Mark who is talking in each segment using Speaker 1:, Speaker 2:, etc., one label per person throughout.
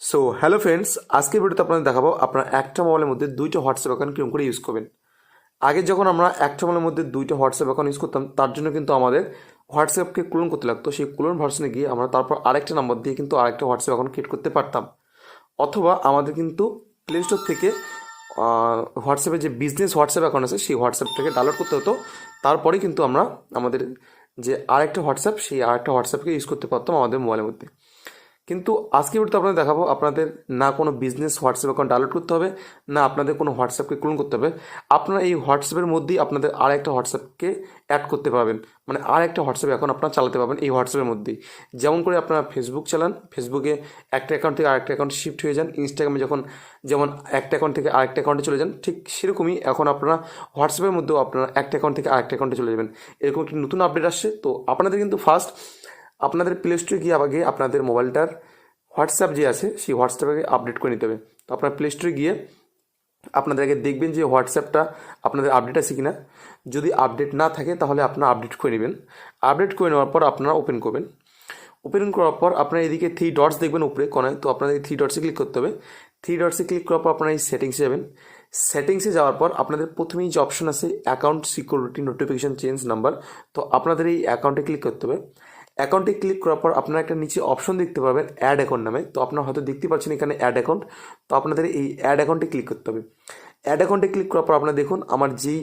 Speaker 1: So hello friends আজকের ভিডিওতে আপনাদের দেখাবো আপনারা একটা মোবাইলের মধ্যে দুইটা হোয়াটসঅ্যাপ অ্যাকাউন্ট কীরকম করে ইউজ করবেন। আগে যখন আমরা একটা মোবাইলের মধ্যে দুইটা হোয়াটসঅ্যাপ অ্যাকাউন্ট ইউজ করতাম, তার জন্য কিন্তু আমাদের হোয়াটসঅ্যাপকে ক্লোন করতে লাগতো। সেই ক্লোন ভার্সনে গিয়ে আমরা তারপর আরেকটা নাম্বার দিয়ে কিন্তু আরেকটা হোয়াটসঅ্যাপ অ্যাকাউন্ট ক্রিয়েট করতে পারতাম। অথবা আমাদের কিন্তু প্লে স্টোর থেকে হোয়াটসঅ্যাপে যে বিজনেস হোয়াটসঅ্যাপ অ্যাকাউন্ট আছে, সেই হোয়াটসঅ্যাপটাকে ডাউনলোড করতে হতো। তারপরে কিন্তু আমরা আমাদের যে আরেকটা হোয়াটসঅ্যাপ সেই আরেকটা হোয়াটসঅ্যাপকে ইউজ করতে পারতাম আমাদের মোবাইলের মধ্যে। কিন্তু আজকে ভিডিওতে আপনাদের দেখাবো, আপনাদের না কোনো বিজনেস হোয়াটসঅ্যাপ অ্যাকাউন্ট ডাউনলোড করতে হবে, না আপনাদের কোনো হোয়াটসঅ্যাপকে ক্লোন করতে হবে। আপনারা এই হোয়াটসঅ্যাপের মধ্যেই আপনাদের আর একটা হোয়াটসঅ্যাপকে অ্যাড করতে পারবেন। মানে আর একটা হোয়াটসঅ্যাপ এখন আপনারা চালাতে পারবেন এই হোয়াটসঅ্যাপের মধ্যেই। যেমন করে আপনারা ফেসবুক চালান ফেসবুকে একটা অ্যাকাউন্ট থেকে আরেকটা অ্যাকাউন্ট শিফট হয়ে যান। ইনস্টাগ্রামে যখন, যেমন একটা অ্যাকাউন্ট থেকে আরেকটা অ্যাকাউন্টে চলে যান, ঠিক সেরকমই এখন আপনারা হোয়াটসঅ্যাপের মধ্যেও আপনারা একটা অ্যাকাউন্ট থেকে আরেকটা অ্যাকাউন্টে চলে যাবেন। এরকম একটি নতুন আপডেট আসছে। তো আপনাদের কিন্তু ফার্স্ট আপনাদের প্লে স্টোরে গিয়ে আগে আপনাদের মোবাইলটার হোয়াটসঅ্যাপ যে আছে, সেই হোয়াটসঅ্যাপে আপডেট করে নিতে হবে। তো আপনার প্লে স্টোরে গিয়ে আপনাদের আগে দেখবেন যে হোয়াটসঅ্যাপটা আপনাদের আপডেট আছে কিনা। যদি আপডেট না থাকে, তাহলে আপনারা আপডেট করে নেবেন। আপডেট করে নেওয়ার পর আপনারা ওপেন করবেন। ওপেন করার পর আপনার এদিকে থ্রি ডটস দেখবেন উপরে, কোনায়। তো আপনাদের থ্রি ডটসে ক্লিক করতে হবে। থ্রি ডটসে ক্লিক করার পর আপনারা এই সেটিংসে যাবেন। সেটিংসে যাওয়ার পর আপনাদের প্রথমেই যে অপশন আছে account security notification change number তো আপনাদের এই অ্যাকাউন্টে ক্লিক করতে হবে। অ্যাকাউন্টে ক্লিক করার পর আপনারা একটা নিচে অপশন দেখতে পাবেন অ্যাড অ্যাকাউন্ট নামে। তো আপনারা হয়তো দেখতে পাচ্ছেন এখানে অ্যাড অ্যাকাউন্ট। তো আপনাদের এই অ্যাড অ্যাকাউন্টে ক্লিক করতে হবে। অ্যাড অ্যাকাউন্টে ক্লিক করার পর আপনারা দেখুন, আমার যেই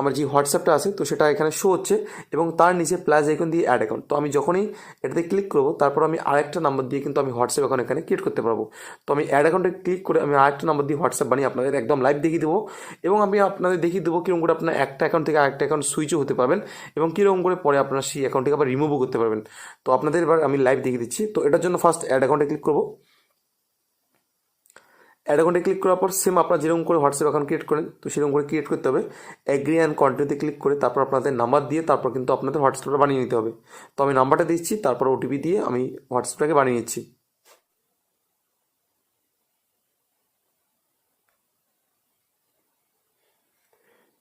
Speaker 1: আমার যে হোয়াটসঅ্যাপটা আছে, তো সেটা এখানে শো হচ্ছে এবং তার নিচে প্লাস আইকন দিয়ে অ্যাড অ্যাকাউন্ট তো আমি যখনই এটাতে ক্লিক করব, তারপর আমি আরেকটা নাম্বার দিয়ে কিন্তু আমি হোয়াটসঅ্যাপ অ্যাকাউন্ট এখানে ক্রিয়েট করতে পারব। তো আমি অ্যাড অ্যাকাউন্টে ক্লিক করে আমি আরেকটা নাম্বার দিয়ে হোয়াটসঅ্যাপ বানিয়ে আপনাদের একদম লাইভ দেখিয়ে দেবো এবং আমি আপনাদের দেখিয়ে দেবো কীরকম করে আপনার একটা অ্যাকাউন্ট থেকে আরেকটা অ্যাকাউন্ট সুইচও হতে পারবেন এবং কীরকম করে পরে আপনার সেই অ্যাকাউন্ট থেকে আবার রিমুভও করতে পারবেন। তো আপনাদের এবার আমি লাইভ দেখিয়ে দিচ্ছি। তো এটার জন্য ফার্স্ট অ্যাড অ্যাকাউন্টে ক্লিক করব। অ্যাড অ্যাকাউন্টে ক্লিক করার পর সেম আপনার যেরকম করে হোয়াটসঅ্যাপ অ্যাকাউন্ট ক্রিয়েট করেন তো সেরকম করে ক্রিয়েট করতে হবে। অ্যাগ্রি অ্যান্ড কন্টিনিউতে ক্লিক করে তারপর আপনাদের নাম্বার দিয়ে তারপর কিন্তু আপনাদের হোয়াটসঅ্যাপটা বানিয়ে নিতে হবে। তো আমি নাম্বারটা দিচ্ছি, তারপর ওটিপি দিয়ে আমি হোয়াটসঅ্যাপটাকে বানিয়ে নিচ্ছি।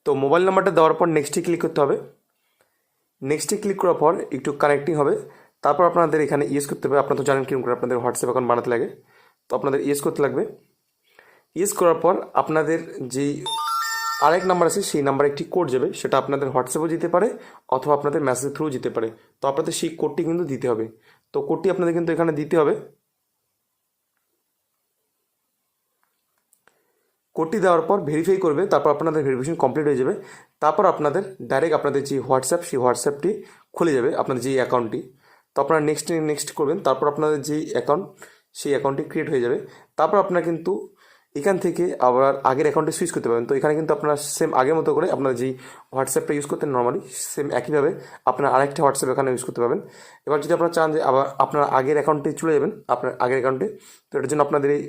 Speaker 1: তো মোবাইল নাম্বারটা দেওয়ার পর নেক্সটে ক্লিক করতে হবে। নেক্সটে ক্লিক করার পর একটু কানেক্টিং হবে। তারপর আপনাদের এখানে ইউজ করতে হবে। আপনারা তো জানেন কীরকম করে আপনাদের হোয়াটসঅ্যাপ অ্যাকাউন্ট বানাতে লাগে। তো আপনাদের ইউজ করতে লাগবে। ইউজ করার পর আপনাদের যেই আরেক নাম্বার আছে, সেই নাম্বারে একটি কোড যাবে। সেটা আপনাদের হোয়াটসঅ্যাপেও যেতে পারে অথবা আপনাদের মেসেজ থ্রু যেতে পারে। তো আপনাদের সেই কোডটি কিন্তু দিতে হবে। তো কোডটি আপনাদের কিন্তু এখানে দিতে হবে। কোডটি দেওয়ার পর ভেরিফাই করবে, তারপর আপনাদের ভেরিফিকেশন কমপ্লিট হয়ে যাবে। তারপর আপনাদের ডাইরেক্ট আপনাদের যে হোয়াটসঅ্যাপ, সেই হোয়াটসঅ্যাপটি খুলে যাবে আপনাদের যে অ্যাকাউন্টটি তো আপনারা নেক্সট নেক্সট করবেন। তারপর আপনাদের যেই অ্যাকাউন্ট সেই অ্যাকাউন্টটি ক্রিয়েট হয়ে যাবে। তারপর আপনারা কিন্তু এখান থেকে আবার আগের অ্যাকাউন্টে সুইচ করতে পারবেন। তো এখানে কিন্তু আপনার সেম আগের মতো করে আপনারা যেই হোয়াটসঅ্যাপটা ইউজ করতেন নর্মালি সেম একইভাবে আপনার আরেকটা হোয়াটসঅ্যাপ এখানে ইউজ করতে পারবেন। এবার যদি আপনারা চান যে আবার আপনার আগের অ্যাকাউন্টে চলে যাবেন, আপনার আগের অ্যাকাউন্টে তো এটার জন্য আপনাদের এই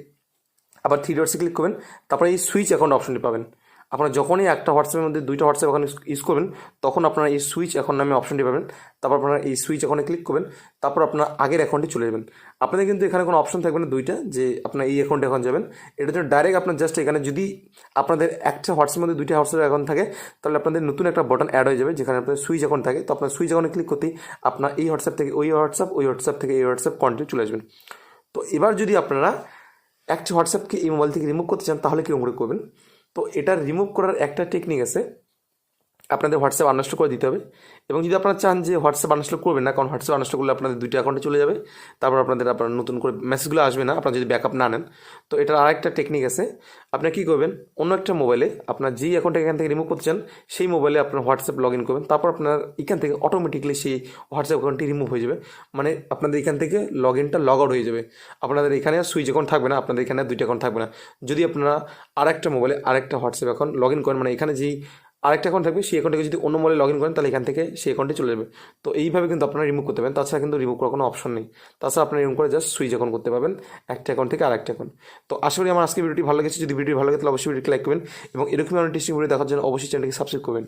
Speaker 1: আবার থ্রি ডটসে ক্লিক করবেন, তারপরে এই সুইচ অ্যাকাউন্ট অপশনটি পাবেন। আপনারা যখনই একটা হোয়াটসঅ্যাপের মধ্যে দুইটা হোয়াটসঅ্যাপ এখন ইউজ করবেন, তখন আপনারা এই সুইচ অ্যাকাউন্ট নামে অপশনটি পাবেন। তারপর আপনারা এই সুইচ অ্যাকাউন্টে ক্লিক করবেন, তারপর আপনার আগের অ্যাকাউন্টে চলে যাবেন। আপনাদের কিন্তু এখানে কোনো অপশন থাকবে না দুইটা, যে আপনার এই অ্যাকাউন্টে এখন যাবেন। এটার জন্য ডাইরেক্ট আপনার জাস্ট এখানে যদি আপনাদের একটা হোয়াটসঅ্যাপের মধ্যে দুইটা হোয়াটসঅ্যাপ অ্যাকাউন্ট থাকে, তাহলে আপনাদের নতুন একটা বটন অ্যাড হয়ে যাবে, যেখানে আপনাদের সুইচ অ্যাকাউন্ট থাকে। তো আপনার সুইচ অ্যাকাউন্টে ক্লিক করতেই আপনার এই হোয়াটসঅ্যাপ থেকে ওই হোয়াটসঅ্যাপ ওই হোয়াটসঅ্যাপ থেকে এই হোয়াটসঅ্যাপ কন্টিনিউ চলে আসবেন। তো এবার যদি আপনারা একটা হোয়াটসঅ্যাপকে এই মোবাইল থেকে রিমুভ করতে চান, তাহলে কী করে করবেন? তো এটা রিমুভ করার একটা টেকনিক আছে। আপনাদের হোয়াটসঅ্যাপ আনস্টল করে দিতে হবে। এবং যদি আপনারা চান যে হোয়াটসঅ্যাপ আনস্টল করবেন না, কারণ হোয়াটসঅ্যাপ আনস্টল করলে আপনাদের দুইটা অ্যাকাউন্টে চলে যাবে। তারপর আপনাদের আপনার নতুন করে মেসেজগুলো আসবে না, আপনারা যদি ব্যাকআপ না নেন। তো এটার আরেকটা টেকনিক আছে। আপনারা কী করবেন, অন্য একটা মোবাইলে আপনার যেই অ্যাকাউন্টটা এখান থেকে রিমুভ করতে চান, সেই মোবাইলে আপনার হোয়াটসঅ্যাপ লগ ইন করবেন। তারপর আপনার এখান থেকে অটোমেটিকলি সেই হোয়াটসঅ্যাপ অ্যাকাউন্টটি রিমুভ হয়ে যাবে। মানে আপনাদের এখান থেকে লগ ইনটা লগ আউট হয়ে যাবে। আপনাদের এখানে সুইচ অ্যাকাউন্ট থাকবে না, আপনাদের এখানে দুইটা অ্যাকাউন্ট থাকবে না। যদি আপনারা আরেকটা মোবাইলে আরেকটা হোয়াটসঅ্যাপ অ্যাকাউন্ট লগ ইন করেন মানে এখানে যেই আরেকটা অ্যাকাউন্ট থাকবে, সেই অ্যাকাউন্টে যদি অন্য মোবাইলে লগ ইন করেন, তাহলে এখান থেকে সেই অ্যাকাউন্টে চলে যাবে। তো এইভাবে কিন্তু আপনারা রিমুভ করতে পারেন। তাছাড়া কিন্তু রিমুভ করার কোনো অপশন নেই। তাছাড়া আপনারা রিমুভ করে জাস্ট সুইচ অ্যাকাউন্ট করতে পারবেন, একটা অ্যাকাউন্ট থেকে আরেকটা অ্যাকাউন্ট তো আশা করি আমার আজকে ভিডিওটি ভালো লেগেছে। যদি ভিডিও ভালো লাগে, তাহলে অবশ্যই ভিডিওটি লাইক করবেন এবং এরকম অনেক টেস্টিং ভিডিও দেখার জন্য অবশ্যই চ্যানেলকে সাবস্ক্রাইব করবেন।